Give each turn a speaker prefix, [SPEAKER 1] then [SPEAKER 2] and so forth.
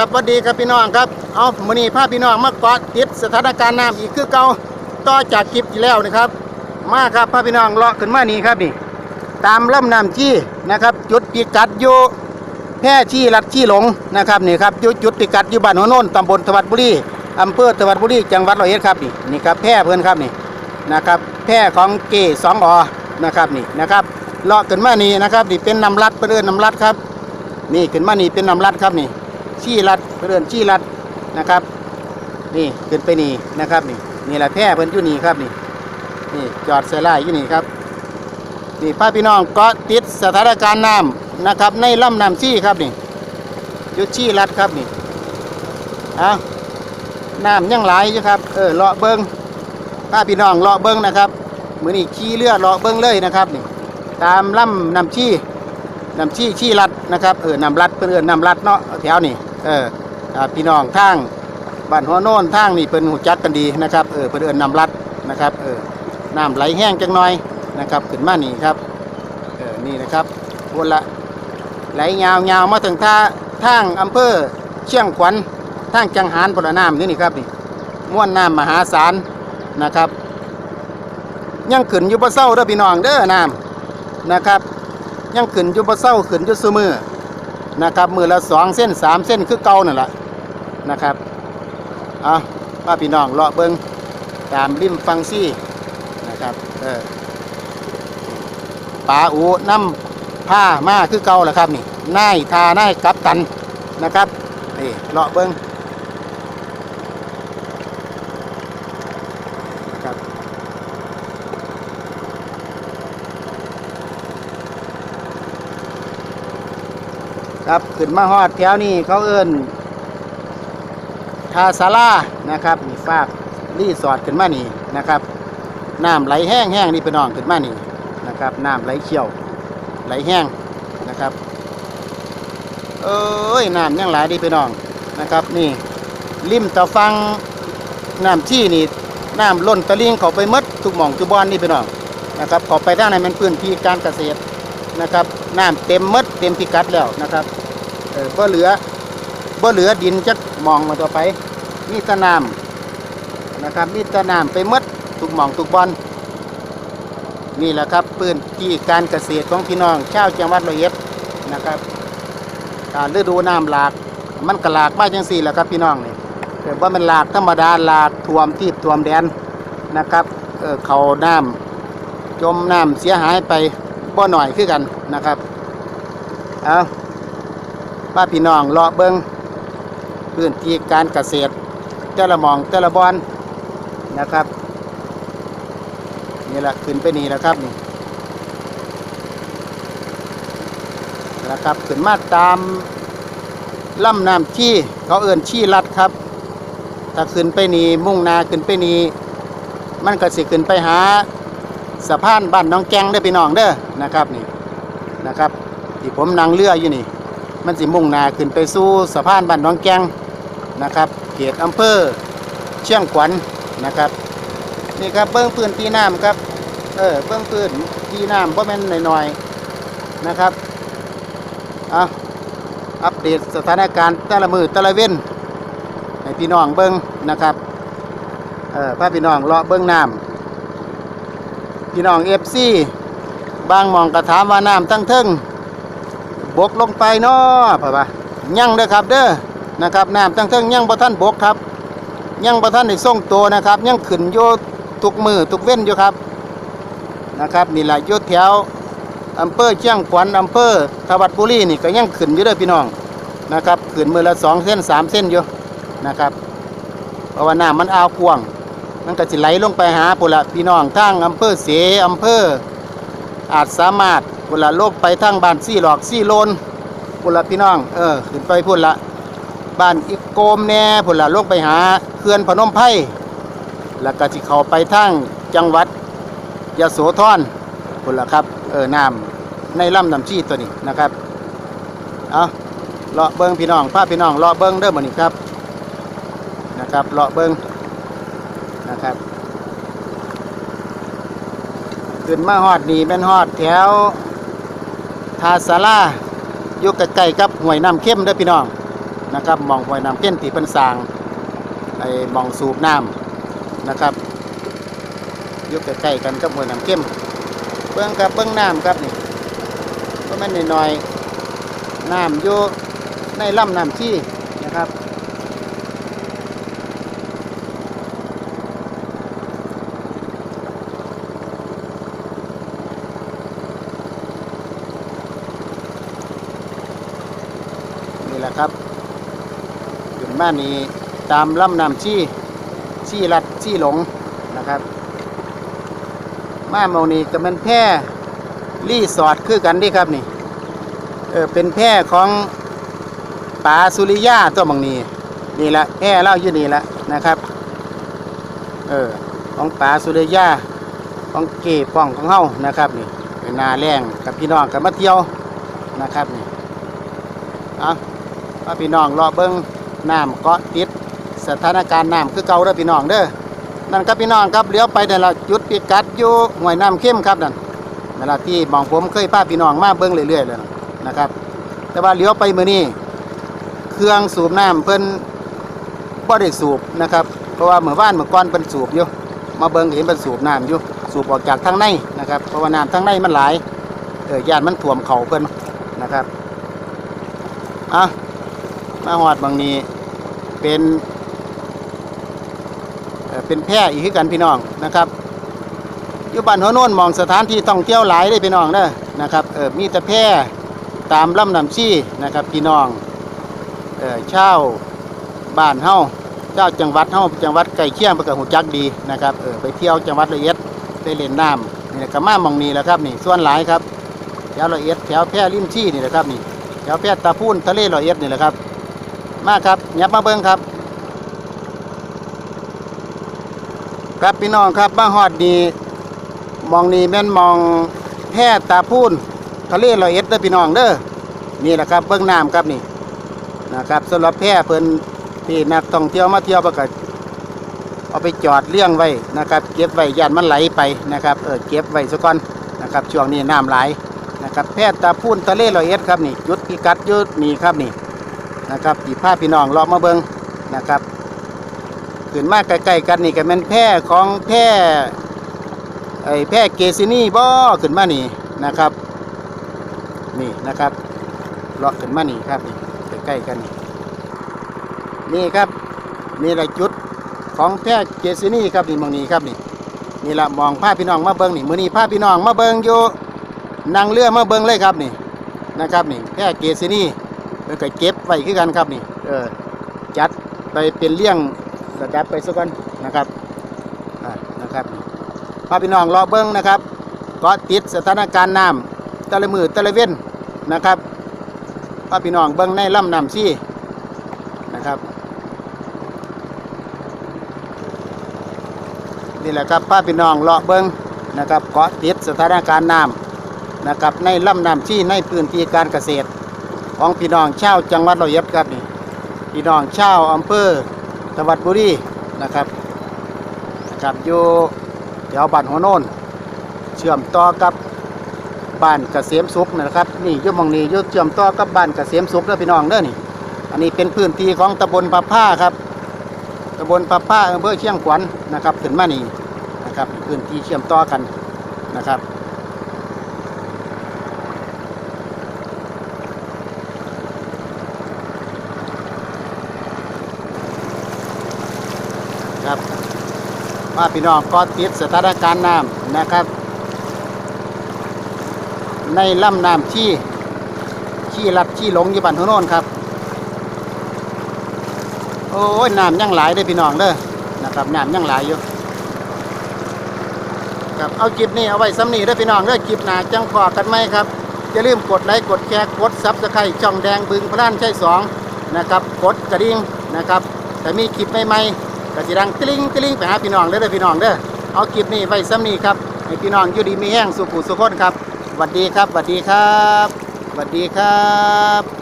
[SPEAKER 1] ครับสวัสดีครับพี่น้องครับ เอามื้อนี้พาพี่น้องมาเกาะติดสถานการณ์น้ำอีกคือเก่าต่อจากคลิปที่แล้วนะครับ มาครับพาพี่น้องเลาะขึ้นมานี่ครับนี่ ตามลำน้ำชี้นะครับ จุดพิกัดอยู่แพร่ชี้ลัดชี้หลงนะครับนี่ครับอยู่จุดพิกัดอยู่บ้านหัวโนนตำบลธวัดบุรีอำเภอธวัดบุรีจังหวัดร้อยเอ็ดครับนี่นี่ครับแพร่เพื่อนครับนี่นะครับแพร่ของเกสองอนะครับนี่นะครับเลาะขึ้นมานี่นะครับนี่เป็นน้ำรัดเพื่อนน้ำรัดครับนี่ขึ้นมานี่เป็นน้ำรัดครับนี่ ชี้รัดเรื่อนชี้รัดนะครับ นี่ขึ้นไปนี่นะครับนี่นี่แหละแพร่เพิ่นอยู่นี่ครับนี่นี่จอดเสลายอยู่นี่ครับนี่พาพี่น้องกาะติดสถานการณ์น้ำนะครับ ในลำน้ำชี้ครับนี่จุดชี้รัดครับนี่เอาน้ำยังไหลอยู่ครับเออเลาะเบิงพาพี่น้องเลาะเบิงนะครับเหมือนี่ขี้เลือดเลาะเบิงเลยนะครับนี่ตามลำน้ำชี้น้ำชี้ชี้รัดนะครับเออน้ำรัดเพื่อนน้ำรัดเนาะแถวนี่ เออพี่น้องทางบ้านหัวโน่นทางนี่เป็นหูจักกันดีนะครับเออเพื่นเอนนำรัดนะครับเออน้ำไหลแห้งจังหน่อยนะครับขึ้นมานี่ครับเออนี่นะครับวนละไหลยาวยาวมาถึงท่าทางอำเภอเชียงขวัญทางจังหารพลน้ำนี่นี่ครับนี่ม้วนน้ำมหาศาลนะครับ ยังขึ้นอยู่บ่เศร้าเด้อพี่น้องเด้อน้ำนะครับ ยังขึ้นอยู่บ่เศร้าขึ้นอยู่ซุมือ นะครับมือละสองเส้นสามเส้นคือเก่านั่นแหละนะครับเอาป้าพี่น้องเลาะเบิงตามริมฟังซี่นะครับเออปลาอูน้ำผ้ามาคือเก่าแหละครับนี่น่ายทาน่ายกับกันนะครับนี่เลาะเบิงนะครับ ครับขึ้นมาฮอดแถวนี้เขาเอิ้นทาซาลานะครับมีฟากรีสอร์ทขึ้นมานี่นะครับน้ำไหลแห้งแห้งนี่พี่น้องขึ้นมานี่นะครับน้ำไหลเชี่ยว ไหลแห้งนะครับ เอ้ยน้ำยังไหลดีพี่น้องนะครับ นี่ริมตะฟังน้ำที่นี่น้ำล้นตะลิงเขาไปมดทุกหม่องทุกบอนนี่พี่น้องนะครับเขาไปด้านในมันพื้นที่การเกษตรนะครับน้ำเต็มมดเต็มพิกัดแล้วนะครับ ออบ่เหลือบ่เหลือดินจักหมองมาต่อไปมีตะน้ำนะครับมีตะน้ำไปมดทุกหมองทุกบอนนี่แหละครับพื้นที่การเกษตรของพี่น้องชาวจังหวัดร้อยอ็ดนะครับการฤดูน้ำหลาก มันก็หลากมาจังสี่แหละครับพี่น้องนี่แต่ว่ามันหลากธรรมดาหลากท่วมที่ท่วมแดนนะครับเออเขาน้ำจมน้ำเสียหายไปบ่หน่อยคือกันนะครับเอา ป้าพี่น้องเลาะเบิงพื้นที่การเกษตรแต่ละหมองแต่ละบอนนะครับนี่แหละขึ้นไปนี่แหละครับนี่นะครับขึ้นมาตามลำน้ำที่เขาเอื่นชี้ลัดครับถ้าขึ้นไปนี่มุ่งนาขึ้นไปนี่มันก็สิขึ้นไปหาสะพานบ้านน้องแกงได้อพี่น้องเด้อนะครับนี่นะครับที่ผมนั่งเรืออยู่นี่ มันสิมุ่งหน้าขึ้นไปสู่สะพานบ้านน้องแกงนะครับเขตอำเภอเชียงขวัญนะครับนี่ครับเบื้องพื้นที่น้ำครับเออเบื้องพื้นที่น้ำบ่แม่นหน่อยๆนะครับเอาอัปเดตสถานการณ์แต่ละมือแต่ละเว้นให้พี่น้องเบิ้งนะครับเออพาพี่น้องเลาะเบิ้องน้ำพี่น้องเอฟซีบางมองก็ถามว่าน้ำตั้งเทิง บกลงไปเนาะพ่อปะยังเด้อครับเด้อนะครับน้ำตั้งเทิงยังบ่ท่านบกครับยังบ่ท่านได้ส่งตัวนะครับยังขึ้นโยทุกมือทุกเว้นอยู่ครับนะครับนี่แหละโยแถวอำเภอเชียงขวัญอำเภอทวัดบุรีนี่ก็ยังขึ้นอยู่เด้อพี่น้องนะครับขึ้นมือละสองเส้นสามเส้นอยู่นะครับเพราะว่าน้ำมันอาวกว้างมันก็สิไหลลงไปหาปุละพี่น้องทางอำเภอเสอำเภออาจสามารถ ปุละโลกไปทางบ้านซี่หลอกซี่โลนปุละพี่น้อง เออขึ้นไปพุ่นละบ้านอิกโกมแน่พุ่นละโลงไปหาเขื่อนพนมไพ่แล้วก็สิเขาไปทางจังหวัดยโสธรพุ่นละครับ เออน้ำในลำน้ำชีตัวนี้นะครับเอาเลาะเบิ้งพี่น้องพาพี่น้องเลาะเบิ้งเด้อมื้อนี้ครับนะครับเลาะเบิ้งนะครับขึ้นมาฮอดนี่เป็นฮอดแถว ทาสาราอยู่ใกล้ๆกับห้วยน้ำเข้มด้วยพี่น้องนะครับมองห้วยน้ำเก้มที่เป็นสางไอ้หมองสูบน้ำนะครับอยู่ใกล้ๆกันกับห้วยน้ำเข้มเบื้องกับเบื้องน้ำครับนี่ก็แม่นน้อยน้ำอยู่ในลำน้ำที่ นี่แหละครับขึ้นมานี่ตามลำน้ำชี้ชี้ลัดชี้หลงนะครับมาเมานี่ก็มันแพร่รีสอร์ทคือกันดิครับนี่เออเป็นแพร่ของป่าสุริยาตัวบางนี้นี่แหละแพร่เล่าอยู่นี่แหละนะครับเออของป่าสุริยาของเก๋ป้องของเฮานะครับนี่เป็นนาแรงกับพี่น้องกับมาเที่ยวนะครับ ว่าพี่น้องรอเบิ้งน้ำเกาะติดสถานการณ์น้ำคือเก่าเด้อพี่น้องเด้อนั่นครับพี่น้องครับเลี้ยวไปนั่นละจุดพิกัดอยู่ห้วยน้ำเข้มครับนั่นนั่นละที่มองผมเคยพาพี่น้องมาเบิ้งเรื่อยๆเลยนะครับ แต่ว่าเลี้ยวไปมือนี้เครื่องสูบน้ำเพิ่นบ่ได้สูบนะครับ เพราะว่าเหมื่อวานเหมื่อก่อนเพิ่นสูบอยู่มาเบิ้งเห็นเพิ่นสูบน้ำอยู่สูบออกจากทางในนะครับเพราะว่าน้ำทางในมันหลายเออย่านมันท่วมเข่าเพิ่นนะครับอะ มาหอดบางนี้เป็นเป็นแพร่อีกคือกันพี่น้องนะครับอยู่บ้านหัวโน่นมองสถานที่ท่องเที่ยวหลายเลยพี่น้องเด้อนะครับเออมีแต่แพร่ตามลำน้ำชี้นะครับพี่น้องเออเช่าบ้านเฮาเจ้าจังหวัดเฮาจังหวัดใกล้เคียงประกาหูจักดีนะครับเออไปเที่ยวจังหวัดละเอียดไปเล่นน้ำนี่แหละก็มามองนี้แหล้วครับนี่ส่วนหลายครับแถวละเอียดแถวแพร่ริมชี้นี่แหละครับนี่แถวแพทย์ตาพูนทะเลลอยเอ็ดนี่แหละครับ มาครับยับมาเบิ้งครับ ครับพี่น้องครับมาฮอดดีมองนี่แม่นมองแพทยตาพูนทะเลลอยเอ็ดเด้อพี่น้องเด้อนี่แหละครับเบิ้งน้ำครับนี่นะครับสำหรับแพทย์เพิ่นที่นักท่องเที่ยวมาเที่ยวประกาศเอาไปจอดเลี้ยงไว้นะครับ เก็บไว้ยานมันไหลไปนะครับเออเก็บไว้ซะก่อนนะครับช่วงนี้น้ำไหลนะครับแพทย์ตาพูนทะเลลอยเอ็ดครับนี่จุดพิกัดยุดนี่ครับนี่ นะครับที่พาพี่น้องเลาะมาเบิงนะครับขึ้นมาใกล้ๆกันนี่ก็เป็นแพร่ของแพร่ไอ้แพร่เกซินี่บ่ขึ้นมานี่นะครับ นี่นะครับเลาะขึ้นมานี่ครับนี่ใกล้ๆกันนี่นี่ครับนี่แหละจุดของแพร่เกซินี่ครับนี่มองนี้ครับนี่นี่ละมองพาพี่น้องมาเบิงนี่มือนี้พาพี่น้องมาเบิงอยู่นั่งเรือมาเบิงเลยครับนี่นะครับนี่แพร่เกซินี่ เพิ่นก็เก็บไว้คือกันครับนี่ เออ จัดไปเป็นเลี้ยงระดับไปสักกันนะครับนะครับพาพี่น้องรอเบิ้งนะครับเก็ติดสถานการณ์น้ำต่ลมือต่ลเว้นนะครับพาพี่น้องเบิ้งในลำน้ำซี่นะครับนี่แหละครับพาพี่น้องเลาะเบิ้งนะครับเกาะติดสถานการณ์น้ำนะครับในลำน้ำที่ในพื้นที่การเกษตร ของพี่น้องชาวจังหวัดร้อยเอ็ดครับนี่พี่น้องชาวอำเภอจังหวัดบุรีนะครับนะครับอยู่แถวบ้านหัวโนนเชื่อมต่อกับบ้านเกษมสุขนะครับนี่ยุ่มองนี้ยุ่เชื่อมต่อกับบ้านเกษมสุขเด้อพี่น้องเด้อนี่ อันนี้เป็นพื้นที่ของตำบลปะผ้าครับตำบลปะผ้าอำเภอเชียงขวัญนะครับขึ้นมานี่นะครับ พื้นที่เชื่อมต่อกันนะครับ ว่าพี่น้องก็ติดสถานการณ์น้ำนะครับ ในลำน้ำที่ที่รัดที่หลงอยู่บ้านหัวโนนครับ โอ้ยน้ำยังหลายเลยพี่น้องเด้อนะครับน้ำยังหลายอยู่ครับเอาคลิปนี้เอาไว้ซ้ำนี้เด้พี่น้องเด้อคลิปหนาจังพอกันไหมครับอย่าลืมกดไลค์กดแชร์กดซับสไครต์ช่องแดงบึงพระด้านใช่สองนะครับ กดกระดิ่งนะครับแต่มีคลิปใหม่ๆ ก็จะดังกลิ้งกลิ้งไปหาพี่น้องเด้อเด้อพี่น้องเด้อเอาคลิปนี้ไว้ซ้ำนี้ครับให้พี่น้องอยู่ดีมีแห้งสุขุสุขคนครับสวัสดีครับสวัสดีครับสวัสดีครับ